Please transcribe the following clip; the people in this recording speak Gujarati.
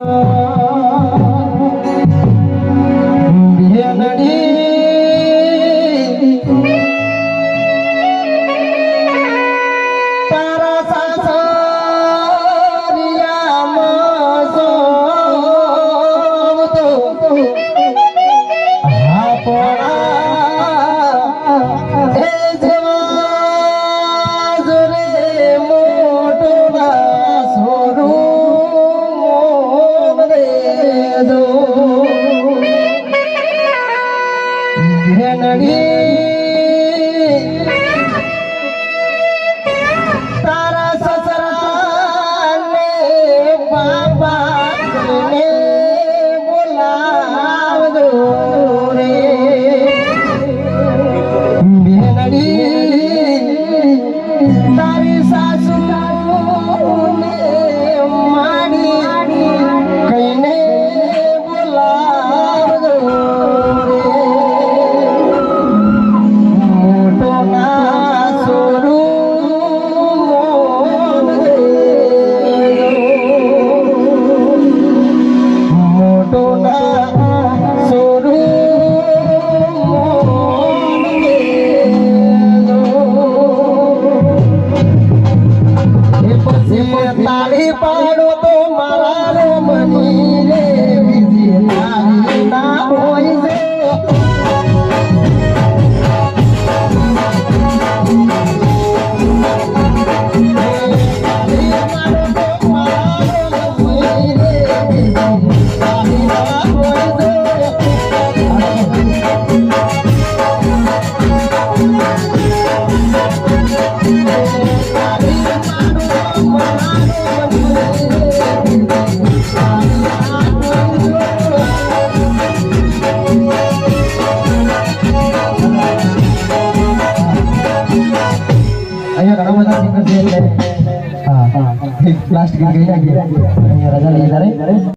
Oh Hare તાળી પાડો તો મારા અહીંયા ઘણા બધા સિંગર છે એટલે. હા હા. પ્લાસ્ટિક ગઈ નાખીએ અહીંયા રજા લઈ તારે.